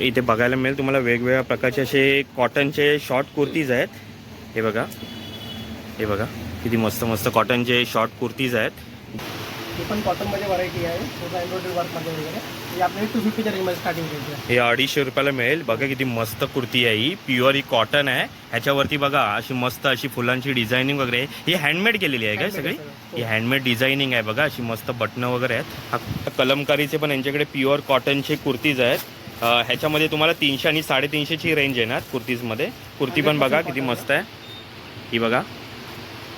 इथे बघायला मिळेल. तुम्हाला वेगवेगळ्या प्रकारचे असे कॉटनचे शॉर्ट कुर्तीज आहेत. हे बघा. हे बघा. किती मस्त मस्त कॉटनचे शॉर्ट कुर्तीज आहेत. ही पण कॉटनमध्ये व्हरायटी आहे. थोडं एम्ब्रॉयडरी वर्कमध्ये वगैरे. ही आपल्याला टू फिफ्टीच्या रेंजमध्ये स्टार्टिंग रेंज आहे. हे अडीचशे रुपयाला मिळेल. बघा किती मस्त कुर्ती आहे ही. प्युअर ही कॉटन आहे. ह्याच्यावरती बघा अशी मस्त अशी फुलांची डिझायनिंग वगैरे आहे. ही हँडमेड केलेली आहे काय सगळी? सगळं. ही. हँडमेड डिझायनिंग आहे बघा. अशी मस्त बटणं वगैरे आहेत. हा कलमकारीचे पण यांच्याकडे प्युअर कॉटनचे कुर्तीज आहेत. ह्याच्यामध्ये तुम्हाला तीनशे आणि साडेतीनशेची रेंज येणार कुर्तीजमध्ये. कुर्ती पण बघा किती मस्त आहे. ही बघा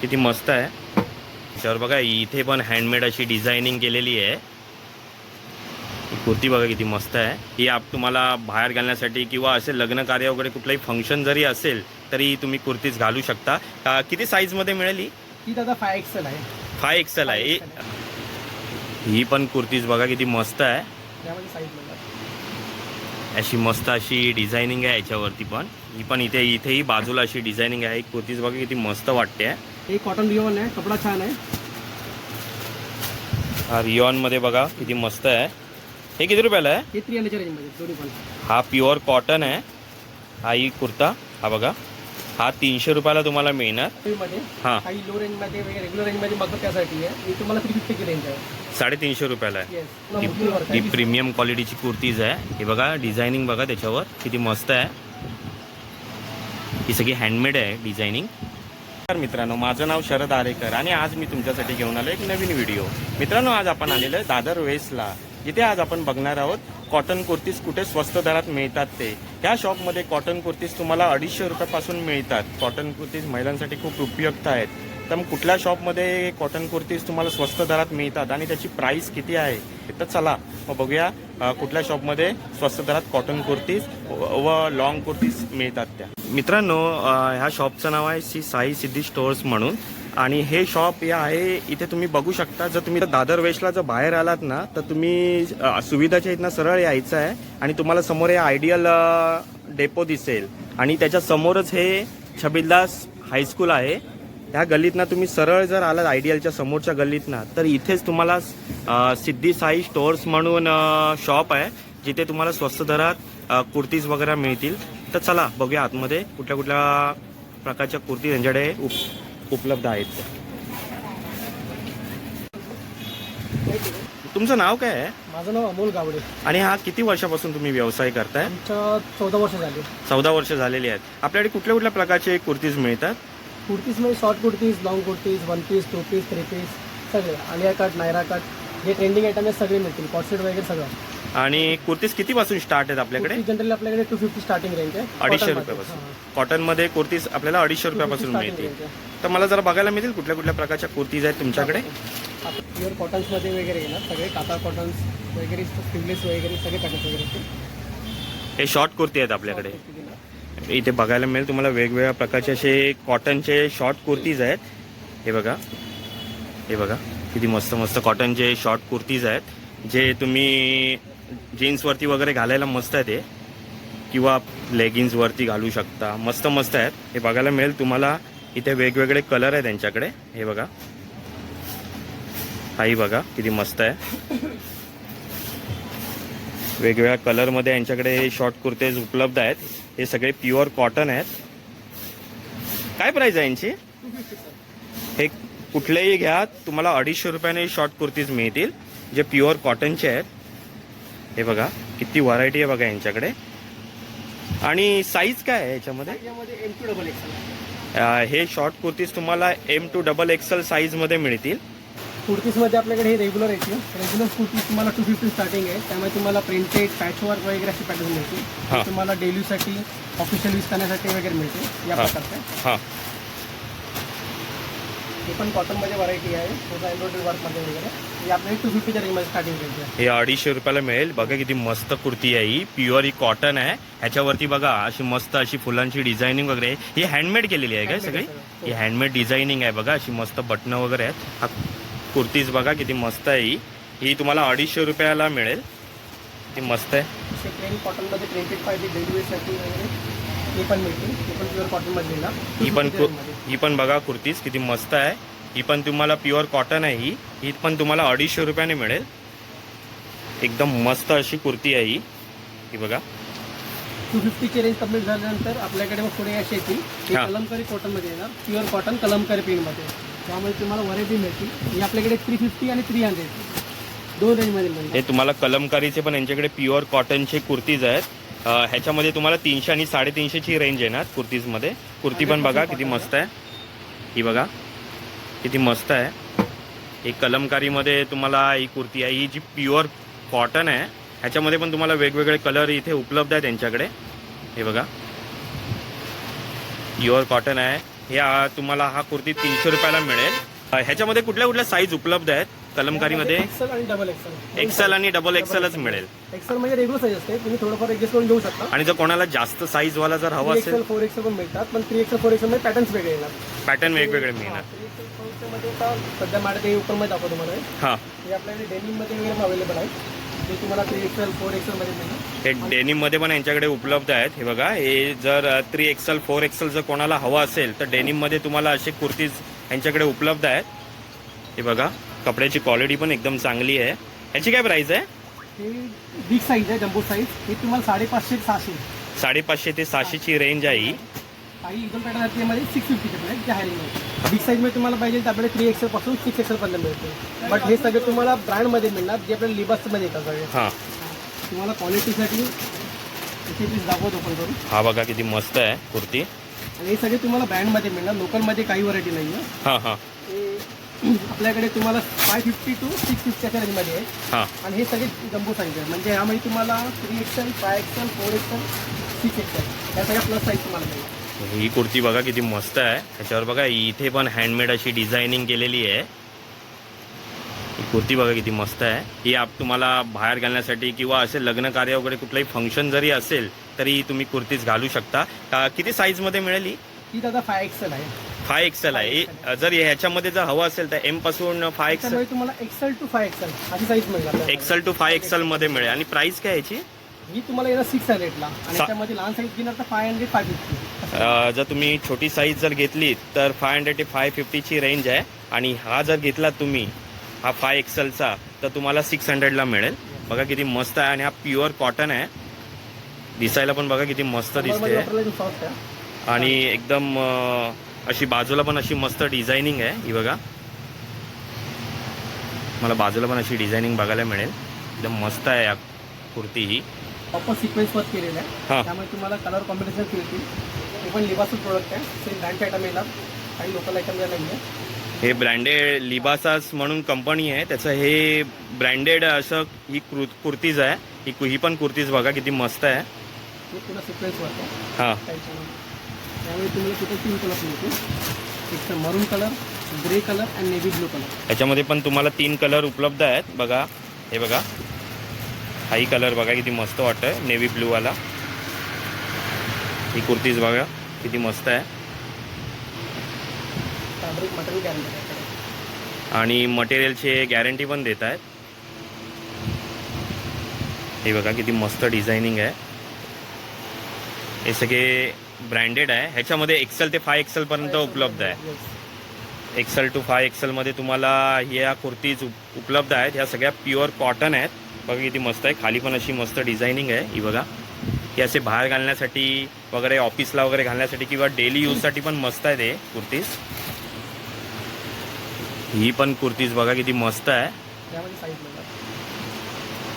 किती मस्त आहे. त्याच्यावर बघा इथे पण हँडमेड अशी डिझायनिंग केलेली आहे. कुर्ती बघा किती मस्त आहे. ही आप तुम्हाला बाहेर घालण्यासाठी किंवा असे लग्न कार्य वगैरे कुठलंही फंक्शन जरी असेल तरी तुम्ही कुर्तीज घालू शकता. किती साईजमध्ये मिळेल ही? दादा फाय एक्सेल आहे. फाय एक्सेल आहे. ही- 5XL पण कुर्तीज बघा किती मस्त आहे. अशी मस्त अशी डिझायनिंग आहे याच्यावरती पण. ही पण इथे इथेही बाजूला अशी डिझायनिंग आहे. कुर्तीज बघा किती मस्त वाटते. हे कॉटन रिओन आहे. कपडा छान आहे. हा रिओनमध्ये बघा किती मस्त आहे. हे किती रुपयाला आहे? हे हा प्युअर कॉटन आहे. हा ही कुर्ता. हा बघा. हा तीनशे रुपयाला तुम्हाला मिळणार. मध्ये हां. काही लो रेंजमध्ये वगैरे रेग्युलर रेंजमध्ये बघतो त्यासाठी आहे. तुम्हाला थ्री फिफ्टीची रेंज आहे साडेतीनशे रुपयाला आहे. ही ही प्रीमियम क्वालिटीची कुर्तीज आहे. हे बघा डिझायनिंग बघा त्याच्यावर. किती मस्त आहे. ही सगळी हँडमेड आहे डिझायनिंग तर मित्रांनो माझं नाव शरद आरेकर आणि आज मी तुमच्यासाठी घेऊन आलो एक नवीन व्हिडिओ मित्रांनो आज आपण आलेलो आहे दादर वेस्टला. जिथे आज आपण बघणार आहोत कॉटन कुर्तीज कुठे स्वस्त दरात मिळतात ते. ह्या शॉपमध्ये कॉटन कुर्तीज तुम्हाला अडीचशे रुपयापासून मिळतात. कॉटन कुर्तीज महिलांसाठी खूप उपयुक्त आहेत. तर मग कुठल्या शॉपमध्ये कॉटन कुर्तीज तुम्हाला स्वस्त दरात मिळतात आणि त्याची प्राईस किती आहे तर चला मग बघूया कुठल्या शॉपमध्ये स्वस्त दरात कॉटन कुर्तीज व लॉंग कुर्तीज मिळतात त्या. मित्रांनो ह्या शॉपचं नाव आहे श्री साई सिद्धी स्टोअर्स म्हणून. आणि हे शॉप हे आहे इथे तुम्ही बघू शकता जर तुम्ही दादर वेस्टला जर बाहेर आलात ना तर तुम्ही सुविधाच्या इथनं सरळ यायचं आहे आणि तुम्हाला समोर हे आयडियल डेपो दिसेल. आणि त्याच्या समोरच हे छबिलदास हायस्कूल आहे. ह्या गल्लीतनं तुम्ही सरळ जर आलात आयडियलच्या समोरच्या गल्लीतनं तर इथेच तुम्हाला सिद्धी साई स्टोअर्स म्हणून शॉप आहे जिथे तुम्हाला स्वस्त दरात कुर्तीज वगैरे मिळतील. तर चला बघूया आतमध्ये कुठल्या कुठल्या प्रकारच्या कुर्ती त्यांच्याकडे उप उपलब्ध आहेत. तुमचं नाव काय आहे? माझं नाव अमोल गावडे. आणि हा किती वर्षापासून तुम्ही व्यवसाय करताय? चौदा वर्ष झाली. चौदा वर्ष झालेली आहेत. आपल्याकडे कुठल्या कुठल्या प्रकारचे कुर्तीज मिळतात? कुर्तीजमध्ये short kurtis long kurtis one piece two piece three piece सगळे. आलिया कट नायरा कट जे ट्रेंडिंग आयटम आहे सगळे मिळतील. कॉटसेट वगैरे सगळं. आणि कुर्तीज कितीपासून स्टार्ट आहेत आपल्याकडे? जनरली आपल्याकडे टू फिफ्टी स्टार्टिंग रेंज आहे. अडीचशे. रुपयापासून. हां. कॉटनमध्ये कुर्तीज आपल्याला अडीचशे 250 रुपयापासून मिळतील. तर मला जरा बघायला मिळतील कुठल्या कुठल्या प्रकारच्या कुर्तीज आहेत तुमच्याकडे? आता प्युअर कॉटन्समध्ये वगैरे येणार सगळे काता कॉटन्स वगैरे स्टिवलेस वगैरे सगळे पॅटर्न्स वगैरे असतील. हे शॉर्ट कुर्ती आहेत आपल्याकडे. इथे बघायला मिळेल तुम्हाला वेगवेगळ्या प्रकारचे असे कॉटनचे शॉर्ट कुर्तीज आहेत. हे बघा. हे बघा. किती मस्त मस्त कॉटनचे शॉर्ट कुर्तीज आहेत. जे तुम्ही जीन्सवरती वगैरे घालायला मस्त आहे ते. किंवा लेगिन्सवरती घालू शकता. मस्त मस्त आहेत. हे बघायला मिळेल तुम्हाला. इथे वेगवेगळे कलर आहेत त्यांच्याकडे. हे बघा. हाही बघा किती मस्त आहे. वेगवेगळ्या कलरमध्ये यांच्याकडे हे शॉर्ट कुर्तेज उपलब्ध आहेत. हे सगळे प्युअर कॉटन आहेत. काय प्राईज आहे यांची? हे कुठलेही घ्या तुम्हाला अडीचशे रुपयाने शॉर्ट कुर्तीज मिळतील जे प्युअर कॉटनचे आहेत. हे बघा किती व्हरायटी आहे बघा यांच्याकडे. आणि साईज काय आहे याच्यामध्ये? हे शॉर्ट कुर्तीज तुम्हाला एम टू डबल एक्सेल साईजमध्ये मिळतील. कुर्तीजमध्ये आपल्याकडे हे रेग्युलर येतील रेग्युलर कुर्तीज तुम्हाला टू फिफ्टी स्टार्टिंग आहे. त्यामुळे तुम्हाला प्रिंटेड पॅचवर्क वगैरे असे पॅटर्न मिळतील. तुम्हाला डेलीसाठी ऑफिशियल यूज करण्यासाठी वगैरे मिळतील. या हां. प्रकारचे. हां हे पण कॉटनमध्ये व्हरायटी आहे. थोडं एम्ब्रॉयडरी वर्कमध्ये वगैरे. ही आपल्याला टू फिफ्टीच्या रेंजमध्ये स्टार्टिंग रेंज आहे. हे अडीचशे रुपयाला मिळेल. बघा किती मस्त कुर्ती आहे ही. प्युअर ही कॉटन आहे. ह्याच्यावरती बघा अशी मस्त अशी फुलांची डिझायनिंग वगैरे आहे. ही हँडमेड केलेली आहे काय Handmade सगळी? आहे सगळं. ही. हँडमेड डिझायनिंग आहे बघा. अशी मस्त बटणं वगैरे आहेत. हा कुर्तीज बघा किती मस्त आहे ही. ही तुम्हाला अडीचशे रुपयाला मिळेल. ती मस्त आहे. असे प्लेन कॉटनमध्ये प्रिंटेड पाहिजे डेली वेअरसाठी वगैरे. हे पण मिळतील. हे पण प्युअर कॉटनमध्ये येणार ही पण 250 कु- range मध्ये. ही पण बघा कुर्तीज किती मस्त आहे. ही पण तुम्हाला प्युअर कॉटन आहे ही. ही पण तुम्हाला अडीचशे रुपयाने मिळेल. एकदम मस्त अशी कुर्ती आहे ही. ही बघा. टू फिफ्टीची रेंज कंप्लीट झाल्यानंतर आपल्याकडे मग पुढे अशी येतील ही हा. कलमकारी कॉटनमध्ये येणार. प्युअर कॉटन कलमकारी प्रिंटमध्ये त्यामुळे तुम्हाला व्हरायटी मिळतील. ही आपल्याकडे थ्री फिफ्टी आणि थ्री हंड्रेड दोन रेंजमध्ये मिळणार हे तुम्हाला कलमकारीचे पण यांच्याकडे प्युअर कॉटनचे कुर्तीज आहेत. ह्याच्यामध्ये तुम्हाला तीनशे आणि साडेतीनशेची रेंज येणार कुर्तीजमध्ये. कुर्ती पण बघा किती मस्त आहे. ही बघा. किती मस्त आहे. ही कलमकारीमध्ये तुम्हाला ही कुर्ती आहे. ही जी प्युअर कॉटन आहे ह्याच्यामध्ये पण तुम्हाला वेगवेगळे कलर इथे उपलब्ध आहे त्यांच्याकडे. हे बघा. प्युअर कॉटन आहे. हे तुम्हाला हा कुर्ती तीनशे रुपयाला मिळेल. ह्याच्यामध्ये कुठल्या कुठल्या साईज उपलब्ध आहेत? कलमकारीमध्ये एक्सेल आणि डबल एक्सेल एक्सेल आणि डबल एक्सेलच मिळेल. एक्सेल म्हणजे रेग्युलर साईज असते. तुम्ही थोडंफार ऍडजस्ट करून घेऊ शकता. आणि जर कोणाला जास्त साईज वाला जर हवा असेल एक्सेल फोर एक्सेल पण मिळतात. पण थ्री एक्सेल फोर एक्सेल मध्ये पॅटर्न्स वेगळे येणार. पॅटर्न वेगवेगळे मिळणार. सध्या माझ्या ते ओपनमध्ये दाखवतो तुम्हाला. हां. हे आपल्याकडे डेनिममध्ये वगैरे अवेलेबल आहे जे तुम्हाला थ्री एक्सेल फोर एक्सेल मध्ये मिळणार. हे डेनिममध्ये पण यांच्याकडे उपलब्ध आहेत. हे बघा हे जर थ्री एक्सेल फोर एक्सेल जर कोणाला हवा असेल तर डेनिममध्ये तुम्हाला असे कुर्तीज यांच्याकडे उपलब्ध आहेत. हे बघा. कपड्याची क्वालिटी पण एकदम चांगली आहे. ह्याची काय प्राइस आहे? हे बिग साईज आहे जम्बो साईज हे तुम्हाला साडेपाचशे ते सहाशे. साडेपाचशे ते सहाशेची रेंज आहे ही. काही त्यामध्ये सिक्स फिफ्टीचे पण आहेत जे हाय रेंज बिग साईजमध्ये तुम्हाला पाहिजे तर थ्री सिक्स मिळते. बट हे सगळे तुम्हाला ब्रँडमध्ये मिळणार जे आपल्याला लिबासमध्ये येतात सगळे. हां. तुम्हाला क्वालिटीसाठी दाखवतो करून. हा बघा किती मस्त आहे कुर्ती. आणि हे सगळे तुम्हाला ब्रँडमध्ये मिळणार लोकलमध्ये काही व्हरायटी नाही आहे हां हां. हे आपल्याकडे तुम्हाला फाय फिफ्टी टू सिक्स फिफ्टीच्या रेंजमध्ये आहे. हां. आणि हे सगळे जम्बो आहे. म्हणजे यामध्ये तुम्हाला three XL five XL four XL six XL या सगळ्या प्लस साईज तुम्हाला मिळेल. ही कुर्ती बघा किती मस्त आहे. ह्याच्यावर बघा इथे पण हँडमेड अशी डिझायनिंग केलेली आहे. ही कुर्ती बघा किती मस्त आहे. ही आप तुम्हाला बाहेर घालण्यासाठी किंवा असे लग्न कार्य वगैरे कुठलंही फंक्शन जरी असेल तरी तुम्ही कुर्तीज घालू शकता. किती साईजमध्ये मिळेल ही? दादा फाय एक्सेल आहे. फाय एक्सेल आहे. जर ह्याच्यामध्ये जर हवं असेल तर एमपासून फाय एक्सेल तुम्हाला एक्सेल टू फाय एक्सेल अशी साईज मिळेल आपल्याला. एक्सेल टू फाय एक्सेल मध्ये मिळेल. आणि प्राइस काय याची? ही तुम्हाला येणार सिक्स हंड्रेडला आणि सा- त्यामध्ये लहान साईज घेणार तर फाय हंड्रेड फाय फिफ्टी अ, जर तुम्ही छोटी साईज जर घेतली तर फाय हंड्रेड ते फाय फिफ्टीची रेंज आहे. आणि हा जर घेतला तुम्ही हा फाय एक्सेलचा तर तुम्हाला सिक्स हंड्रेडला मिळेल. बघा किती मस्त आहे आणि हा प्युअर कॉटन आहे. दिसायला पण बघा किती मस्त दिसते सॉफ्ट आहे. आणि एकदम अ, अशी बाजूला पण अशी मस्त डिझायनिंग आहे ही बघा. मला बाजूला पण अशी डिझायनिंग बघायला मिळेल. एकदम मस्त आहे या कुर्ती ही. प्रॉपर सिक्वेन्स वर्क केलेलं हा. आहे त्यामुळे तुम्हाला कलर कॉम्बिनेशन मिळतील हे पण लिबासच प्रोडक्ट आहे. सेम ब्रँड आयटम येणार. काही लोकल आयटम नाही आहे हे ब्रँडेड लिबासास म्हणून कंपनी आहे. त्याचं हे ब्रँडेड असं ही कृ कुर्तीज आहे. ही ही पण कुर्तीज बघा किती मस्त आहे. हे पुन्हा सिक्वेन्स वर्क आहे हां त्याच्यामुळे त्यामुळे तुम्हाला तीन कलर मिळतील एक तर मरून कलर ग्रे कलर आणि नेव्ही ब्लू कलर ह्याच्यामध्ये पण तुम्हाला तीन कलर उपलब्ध आहेत. बघा हे बघा. हाही कलर बघा किती मस्त वाटतंय. नेव्ही ब्लूवाला ही कुर्तीज बघा किती मस्त आहे. फॅब्रिक मटेरियल गॅरंटी आणि मटेरियलची गॅरंटी पण देत आहेत. हे बघा किती मस्त डिझायनिंग आहे. हे सगळे ब्रँडेड आहे. ह्याच्यामध्ये एक्सेल ते फाय एक्सेल पर्यंत उपलब्ध आहे. एक्सेल टू फाय एक्सेलमध्ये तुम्हाला ह्या कुर्तीज उप- उपलब्ध आहेत. ह्या सगळ्या प्युअर कॉटन आहेत. बघा किती मस्त आहे. खाली पण अशी मस्त डिझायनिंग आहे. ही बघा. ही असे बाहेर घालण्यासाठी वगैरे ऑफिसला वगैरे घालण्यासाठी किंवा डेली यूजसाठी पण मस्त आहे ते कुर्तीज. ही पण कुर्तीज बघा किती मस्त आहे.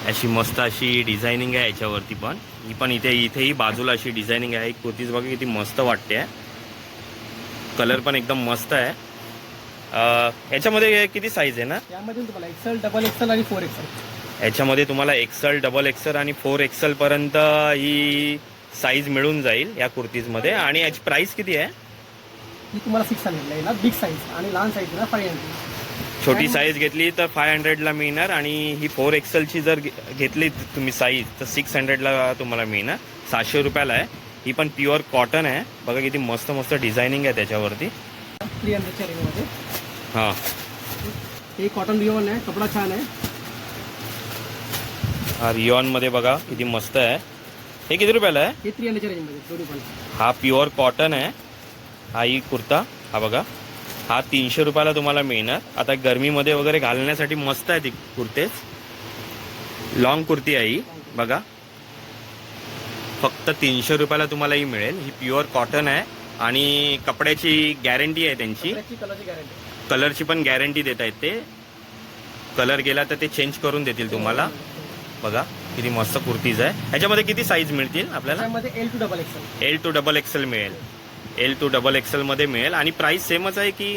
अशी मस्त अशी डिझायनिंग आहे याच्यावरती पण. ही पण इथे इथेही बाजूला अशी डिझायनिंग आहे. कुर्तीज बघा किती मस्त वाटते. कलर पण एकदम मस्त आहे. याच्यामध्ये किती साईज आहे ना? तुम्हाला एक्सेल डबल एक्सेल आणि फोर एक्सेल याच्यामध्ये तुम्हाला एक्सेल डबल एक्सेल आणि फोर एक्सेल पर्यंत ही साईज मिळून जाईल या कुर्तीजमध्ये. आणि याची प्राइस किती आहे? ही तुम्हाला सिक्स हंड्रेडला बिग साईज आणि लहान साईज येणार फाईव्ह हंड्रेड छोटी साईज घेतली तर फाय हंड्रेडला मिळणार आणि ही फोर एक्सेलची जर घेतली तुम्ही साईज तर सिक्स हंड्रेडला तुम्हाला मिळणार. सहाशे रुपयाला आहे. ही पण प्युअर कॉटन आहे. बघा किती मस्त मस्त डिझायनिंग आहे त्याच्यावरती. थ्री हंड्रेडच्या रेंजमध्ये हां. हे कॉटन रिओन आहे. कपडा छान आहे. हा रिओनमध्ये बघा किती मस्त आहे. हे किती रुपयाला आहे? हे थ्री हंड्रेडच्या रेंजमध्ये हा प्युअर कॉटन आहे. हा ही कुर्ता. हा बघा. हा तीनशे रुपयाला तुम्हाला मिळणार. आता गरमीमध्ये वगैरे घालण्यासाठी मस्त आहे ती कुर्तेच. लॉंग कुर्ती आहे ही बघा. फक्त तीनशे रुपयाला तुम्हाला ही मिळेल. ही प्युअर कॉटन आहे आणि कपड्याची गॅरंटी आहे त्यांची. कलरची पण गॅरंटी देत आहेत ते. कलर गेला तर ते चेंज करून देतील तुम्हाला. बघा किती मस्त कुर्तीज आहे. ह्याच्यामध्ये किती साईज मिळतील आपल्याला? एल टू डबल एक्सेल मिळेल. एल टू डबल एक्सेल मध्ये मिळेल. आणि प्राइस सेमच आहे की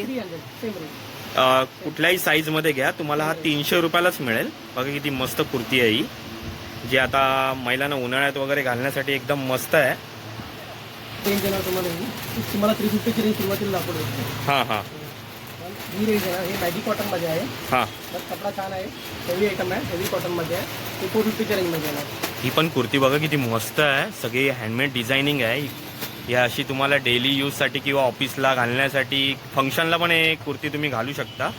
अ, कुठल्याही साईजमध्ये घ्या. तुम्हाला हा तीनशे रुपयालाच मिळेल. बघा किती मस्त कुर्ती आहे ही. जी आता महिलांना उन्हाळ्यात वगैरे घालण्यासाठी एकदम मस्त आहे. रेंज येणार तुम्हाला ही. तुम्हाला थ्री फिफ्टीची रेंज सुरुवातीला दाखवली होती हां. हां ही रेंज हे कॉटनमध्ये आहे. हां. बस कपडा छान आहे. हेवी आयटम आहे. हेवी कॉटनमध्ये आहे. फोर फिफ्टीच्या रेंजमध्ये येणार ही पण कुर्ती बघा किती मस्त आहे. सगळी हँडमेड डिझायनिंग आहे. या अशी तुम्हाला डेली यूजसाठी किंवा ऑफिसला घालण्यासाठी फंक्शनला पण हे कुर्ती तुम्ही घालू शकता.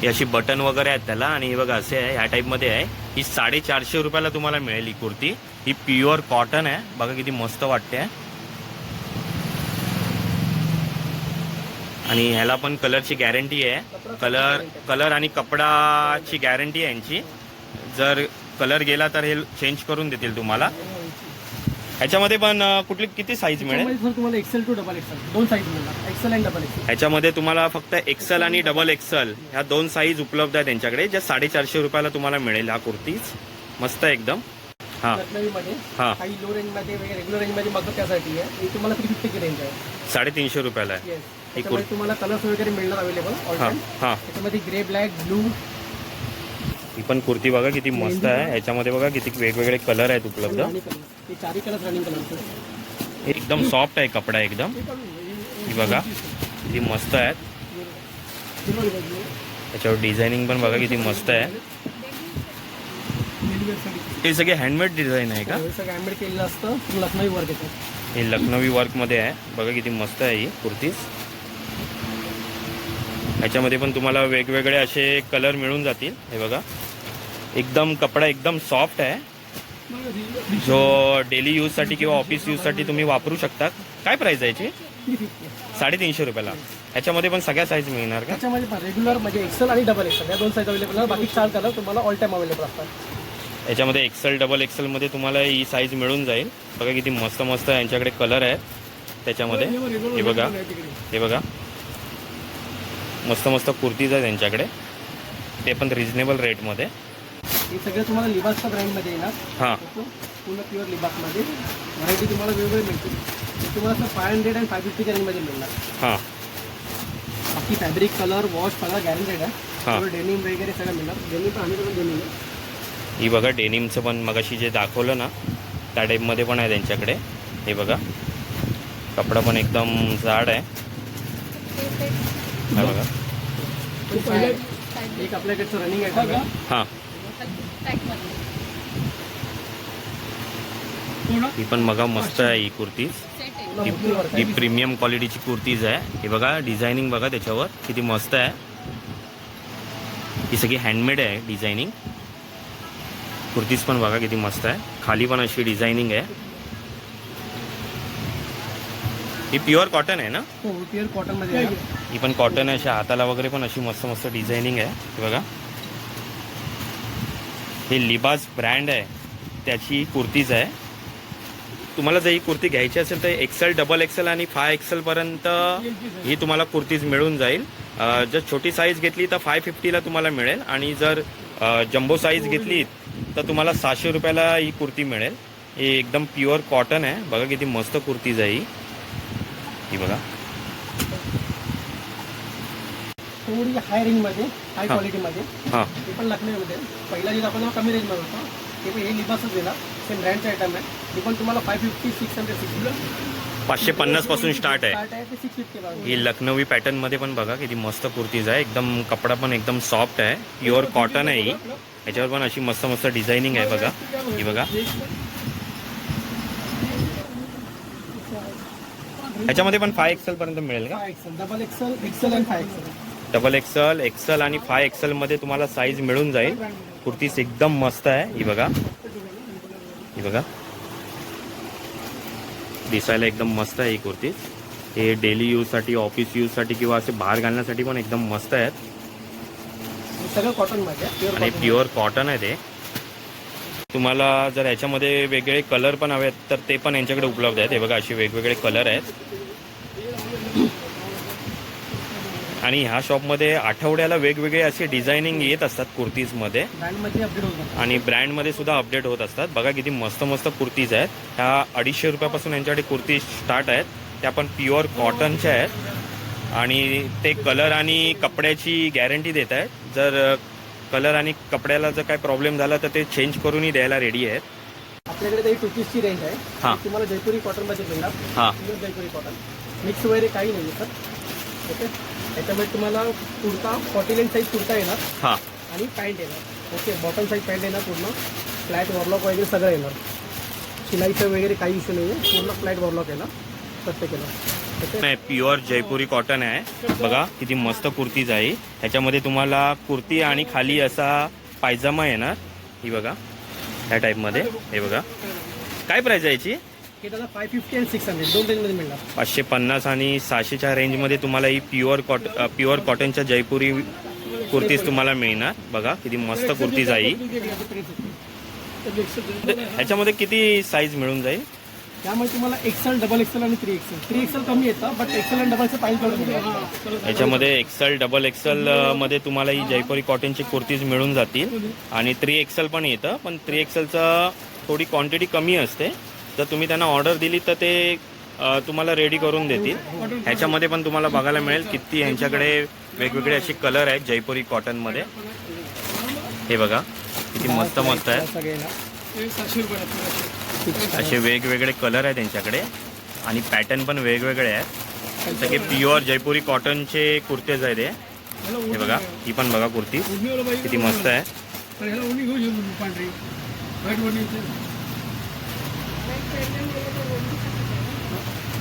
ही अशी बटन वगैरे आहेत त्याला आणि हे बघा असे आहे ह्या टाईपमध्ये आहे. ही साडेचारशे रुपयाला तुम्हाला मिळेल ही कुर्ती. ही प्युअर कॉटन आहे. बघा किती मस्त वाटते. आणि ह्याला पण कलरची गॅरंटी आहे. कलर कलर आणि कपडाची गॅरंटी आहे यांची. जर कलर गेला तर हे चेंज करून देतील तुम्हाला. ह्याच्यामध्ये पण अं, कुठली किती साईज मिळेल? त्याच्यामध्ये सर तुम्हाला एक्सेल टू डबल एक्सेल दोन साईज मिळणार. एक्सेल आणि डबल एक्सेल ह्याच्यामध्ये तुम्हाला फक्त एक्सल आणि डबल एक्सल ह्या दोन साईज उपलब्ध आहे त्यांच्याकडे ज्या साडेचारशे रुपयाला तुम्हाला मिळेल हा कुर्तीज. मस्त आहे एकदम. हां. लखनवीमध्ये हां. काही लो रेंजमध्ये वगैरे रेग्युलर रेंजमध्ये बघतो त्यासाठी आहे. ही तुम्हाला थ्री फिफ्टीची रेंज आहे. साडेतीनशे रुपयाला आहे. येस त्याच्यामध्ये तुम्हाला कलर्स वगैरे मिळणार अवेलेबल ऑल हां टाइम हां. त्याच्यामध्ये ग्रे ब्लॅक ब्लू ही पण कुर्ती बघा किती मस्त आहे. ह्याच्यामध्ये बघा किती वेगवेगळे कलर आहेत उपलब्ध. आणि हे चारही कलर रनिंग कलर एकदम सॉफ्ट आहे कपडा एकदम. ही बघा किती मस्त आहेत. त्याच्यावर डिझायनिंग पण बघा किती मस्त आहे. हे सगळे हँडमेड डिझाईन आहे का? हे सगळं हँडमेड केलेलं असतं. लखनवी वर्क येतं. हे लखनवी वर्कमध्ये आहे. बघा किती मस्त आहे ही कुर्तीज ह्याच्यामध्ये पण तुम्हाला वेगवेगळे असे कलर मिळून जातील. हे बघा. एकदम कपडा एकदम सॉफ्ट आहे. जो डेली यूजसाठी किंवा ऑफिस यूजसाठी तुम्ही वापरू शकता. काय प्राईस आहे याची? साडेतीनशे रुपयाला. ह्याच्यामध्ये पण सगळ्या साईज मिळणार का? त्याच्यामध्ये पण रेग्युलर म्हणजे एक्सेल आणि डबल एक्सेल या दोन साईज अवेलेबल आहे बाकी चार कलर तुम्हाला ऑल टाइम अवेलेबल असतात. याच्यामध्ये एक्सेल डबल एक्सेलमध्ये तुम्हाला ही साईज मिळून जाईल. बघा किती मस्त मस्त यांच्याकडे कलर आहेत. त्याच्यामध्ये हे बघा हे बघा. मस्त मस्त कुर्तीज आहेत त्यांच्याकडे ते पण रिजनेबल रेटमध्ये हे सगळं तुम्हाला लिबासच्या ब्रँडमध्ये येणार. हां. ओके? पूर्ण प्युअर लिबासमध्ये. व्हरायटी तुम्हाला वेगवेगळे मिळतील. ते तुम्हाला असं फाय हंड्रेड अँड फाय फिफ्टीच्या रेंजमध्ये मिळणार. हां. बाकी फॅब्रिक कलर वॉश सगळं गॅरंटेड हा. आहे डेनिम वगैरे सगळं मिळणार. डेनिम पण आम्ही पण डेनिम आहे. ही बघा डेनिमचं पण मगाशी जे दाखवलं ना त्या टाईपमध्ये पण आहे त्यांच्याकडे. हे बघा. कपडा पण एकदम जाड आहे. हा बघा. एक आपल्याकडचं रनिंग आहे. हां. ही पण बघा मस्त आहे ही कुर्तीज ही प्रीमियम क्वालिटीची कुर्तीज आहे. हे बघा डिझायनिंग बघा त्याच्यावर. किती मस्त आहे. ही सगळी हँडमेड आहे डिझायनिंग कुर्तीज पण बघा किती मस्त आहे. खाली पण अशी डिझायनिंग आहे. ही प्युअर कॉटन आहे ना? हो प्युअर कॉटनमध्ये आहे ही पण कॉटन आहे. अशा हाताला वगैरे पण अशी मस्त मस्त डिझायनिंग आहे. हे बघा. हे लिबाज ब्रँड आहे. त्याची कुर्तीज आहे. तुम्हाला जर ही कुर्ती घ्यायची असेल तर एक्सेल डबल एक्सेल आणि फाय एक्सेलपर्यंत ही तुम्हाला कुर्तीज मिळून जाईल. जर छोटी साईज घेतली तर फाय फिफ्टीला तुम्हाला मिळेल आणि जर जम्बो साईज घेतली तर तुम्हाला सहाशे रुपयाला ही कुर्ती मिळेल. ही एकदम प्युअर कॉटन आहे. बघा किती मस्त कुर्तीज आहे ही. ही बघा. थोडी हाय रेंजमध्ये हाय. क्वालिटीमध्ये हां. ते पण लखनऊमध्ये पहिला जे आपण कमी रेंजमध्ये होतं. ते पण हे लिबासच देणार सेम ब्रँडचं आयटम आहे. ते पण तुम्हाला five fifty six hundred six पाचशे पन्नासपासून स्टार्ट आहे. स्टार्ट आहे. ते सिक्स फिफ्टी ही लखनवी पॅटर्नमध्ये पण बघा किती मस्त कुर्तीज आहे. एकदम कपडा पण एकदम सॉफ्ट आहे. प्युअर कॉटन आहे ही. याच्यावर पण अशी मस्त मस्त डिझायनिंग आहे बघा. ही बघा. ह्याच्यामध्ये पण फाय एक्सेल पर्यंत मिळेल का? XL double XL XL and five XL double XL XL आणि फाय एक्सेल मध्ये तुम्हाला साईज मिळून जाईल. कुर्तीस एकदम मस्त आहे. ही बघा. ही बघा. दिसायला एकदम मस्त आहे ही कुर्तीज हे डेली यूजसाठी ऑफिस यूजसाठी किंवा असे बाहेर घालण्यासाठी पण एकदम मस्त आहेत. हे सगळं कॉटनमध्ये आणि प्युअर कॉटन आहे ते. तुम्हाला जर ह्याच्यामध्ये वेगळे कलर पण हवे आहेत तर ते पण यांच्याकडे उपलब्ध आहेत. हे बघा असे वेगवेगळे कलर आहेत. आणि ह्या शॉपमध्ये आठवड्याला वेगवेगळे असे डिझायनिंग येत असतात कुर्तीजमध्ये आणि ब्रँडमध्ये सुद्धा अपडेट होत असतात. बघा किती मस्त मस्त कुर्तीज आहेत. ह्या अडीचशे रुपयापासून यांच्याकडे कुर्ती स्टार्ट आहेत. त्या पण प्युअर कॉटनच्या आहेत. आणि ते कलर आणि कपड्याची गॅरंटी देत आहेत. जर कलर आणि कपड्याला जर काय प्रॉब्लेम झाला तर ते चेंज करूनही द्यायला रेडी आहेत. आपल्याकडे रेंज आहे. हां. तुम्हाला जयपुरी कॉटनमध्ये मिळणार हां. जयपुरी कॉटन मिक्स वगैरे काही नाही सर ओके त्याच्यामध्ये तुम्हाला kurta forty nine size kurta येणार. हां. आणि पॅन्ट येणार. ओके बॉटम साईज पॅन्ट येणार पूर्ण. फ्लॅट वॉरलॉक वगैरे सगळं येणार. शिलाईचं वगैरे काही इश्यू नाही आहे पूर्ण फ्लॅट वॉरलॉक येणार. प्रत्येक येणार. नाही प्युअर जयपुरी कॉटन आहे. बघा किती मस्त कुर्तीज आहे ह्याच्यामध्ये तुम्हाला कुर्ती आणि खाली असा पायजामा येणार. ही बघा ह्या टाईपमध्ये हे बघा. काय प्राईज आहे याची? हे त्याला five fifty and six hundred दोन रेंजमध्ये मिळणार. पाचशे पन्नास आणि सहाशेच्या रेंजमध्ये तुम्हाला ही प्युअर कॉट प्युअर कॉटनच्या जयपुरी कुर्तीज तुम्हाला मिळणार. बघा किती मस्त कुर्तीज आहे ही. ह्याच्यामध्ये किती साईज मिळून जाईल? त्यामुळे तुम्हाला एक्सेल डबल एक्सेल आणि थ्री एक्सेल थ्री एक्सेल कमी येतं बट एक्सेल आणि डबलचं पाहिजे मिळणार याच्यामध्ये एक्सेल डबल एक्सेल मध्ये तुम्हाला ही जयपुरी कॉटनची कुर्तीज मिळून जातील. आणि थ्री एक्सेल पण येतं पण थ्री एक्सेलचं थोडी क्वांटिटी कमी असते. जर तुम्ही त्यांना ऑर्डर दिली तर ते तुम्हाला रेडी करून देतील. ह्याच्यामध्ये पण तुम्हाला बघायला मिळेल किती यांच्याकडे वेगवेगळे असे कलर आहेत जयपुरी कॉटनमध्ये हे बघा किती मस्त मस्त आहे असे वेगवेगळे कलर आहेत त्यांच्याकडे. आणि पॅटर्न पण वेगवेगळे आहेत. सगळे प्युअर जयपुरी कॉटनचे कुर्तेज आहेत हे. बघा ही पण बघा कुर्ती. किती मस्त आहे.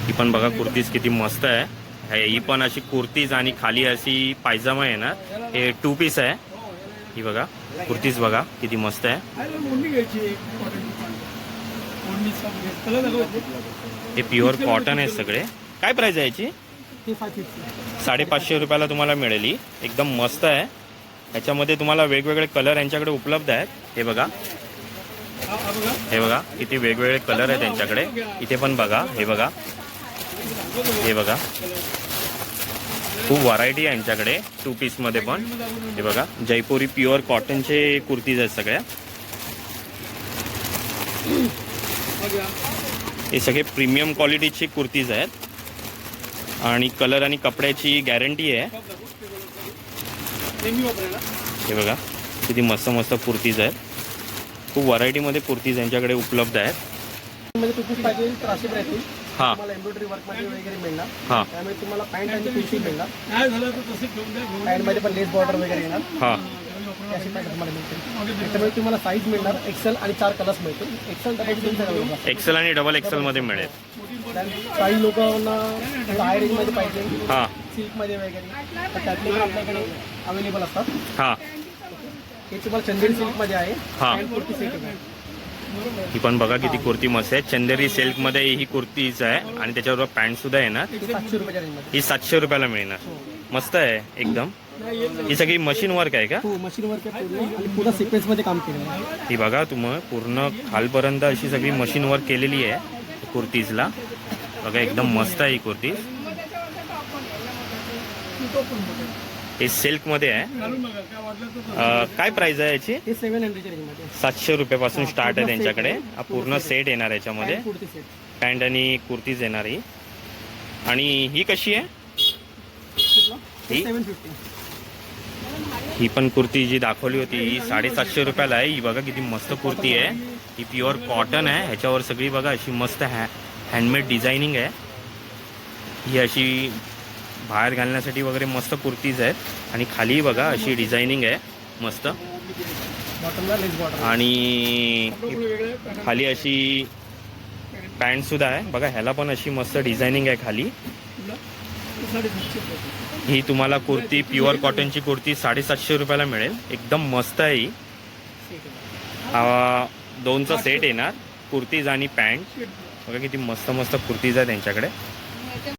ही पण बघा कुर्तीज किती मस्त आहे. हे- ही पण अशी कुर्तीज आणि खाली अशी पायजामा ना हे टू पीस आहे. ही बघा कुर्तीज बघा किती मस्त आहे. हे प्युअर कॉटन आहे सगळे. काय प्राइस आहे याची? साडेपाचशे रुपयाला तुम्हाला मिळेल ही. एकदम मस्त आहे. ह्याच्यामध्ये तुम्हाला वेगवेगळे कलर यांच्याकडे उपलब्ध आहेत. हे बघा हे बघा किती वेगवेगळे कलर आहेत त्यांच्याकडे. इथे पण बघा हे बघा. हे बघा. खूप व्हरायटी आहे यांच्याकडे टू पीसमध्ये पण. हे बघा जयपुरी प्युअर कॉटनचे कुर्तीज आहेत सगळ्या. हे सगळे प्रीमियम क्वालिटीची कुर्तीज आहेत. आणि कलर आणि कपड्याची गॅरंटी आहे. हे बघा किती मस्त मस्त कुर्तीज आहेत. खूप व्हरायटीमध्ये कुर्तीज यांच्याकडे उपलब्ध आहेत. मध्ये पाहिजे राहतील हां. तुम्हाला एम्ब्रॉयडरी वगैरे मिळणार. हां. त्यामुळे तुम्हाला पॅन्ट आणि कुर्ती मिळणार. पॅन्टमध्ये पण लेस बॉर्डर वगैरे येणार. हां. अशी पॅन्ट तुम्हाला मिळतील. त्याच्यामुळे तुम्हाला साईज मिळणार. एक्सेल आणि चार कलर्स मिळतील. एक्सेल डबल एक्सेल आणि डबल एक्सेलमध्ये मिळेल. काही लोकांना हाय रेंजमध्ये पाहिजे. हां. वगैरे. तर त्यातले पण आपल्याकडे अवेलेबल असतात. हां. हे तुम्हाला चंदेरी सिल्कमध्ये आहे. हां. कुर्ती आहे. ही पण बघा किती कुर्ती मस्त आहे. चंदेरी सिल्कमध्ये ही कुर्तीज आहे. आणि त्याच्याबरोबर पॅन्ट सुद्धा येणार ते सातशे रुपयाच्या रेंजमध्ये ही सातशे रुपयाला मिळणार. मस्त आहे एकदम. ही सगळी मशीन वर्क आहे का? हो मशीन वर्क आहे पूर्ण. आणि पूर्ण सिक्वेन्समध्ये काम केलेलं आहे. ही बघा तुम्ही पूर्ण खालपर्यंत अशी सगळी मशीन वर्क केलेली आहे कुर्तीजला. बघा एकदम मस्त आहे ही कुर्तीज हे सिल्कमध्ये आहे. काय प्राइस आहे याची? हे सातशे रुपयापासून स्टार्ट आहे त्यांच्याकडे. पूर्ण सेट येणार याच्यामध्ये. पॅन्ट आणि कुर्तीज येणार ही. आणि ही कशी आहे? ही? ही पण कुर्ती जी दाखवली होती ही साडेसातशे रुपयाला आहे. ही बघा किती मस्त कुर्ती आहे. ही प्युअर कॉटन आहे. ह्याच्यावर सगळी बघा अशी मस्त हॅ हँडमेड डिझायनिंग आहे. ही अशी बाहेर घालण्यासाठी वगैरे मस्त कुर्तीज आहेत. आणि खाली बघा अशी डिझायनिंग आहे. मस्त. आणि खाली अशी पॅन्टसुद्धा आहे. बघा ह्याला पण अशी मस्त डिझायनिंग आहे खाली. ही तुम्हाला कुर्ती प्युअर कॉटनची कुर्ती साडेसातशे रुपयाला मिळेल. एकदम मस्त आहे ही. दोनचा सेट येणार. कुर्तीज आणि पॅन्ट बघा किती मस्त मस्त कुर्तीज आहे त्यांच्याकडे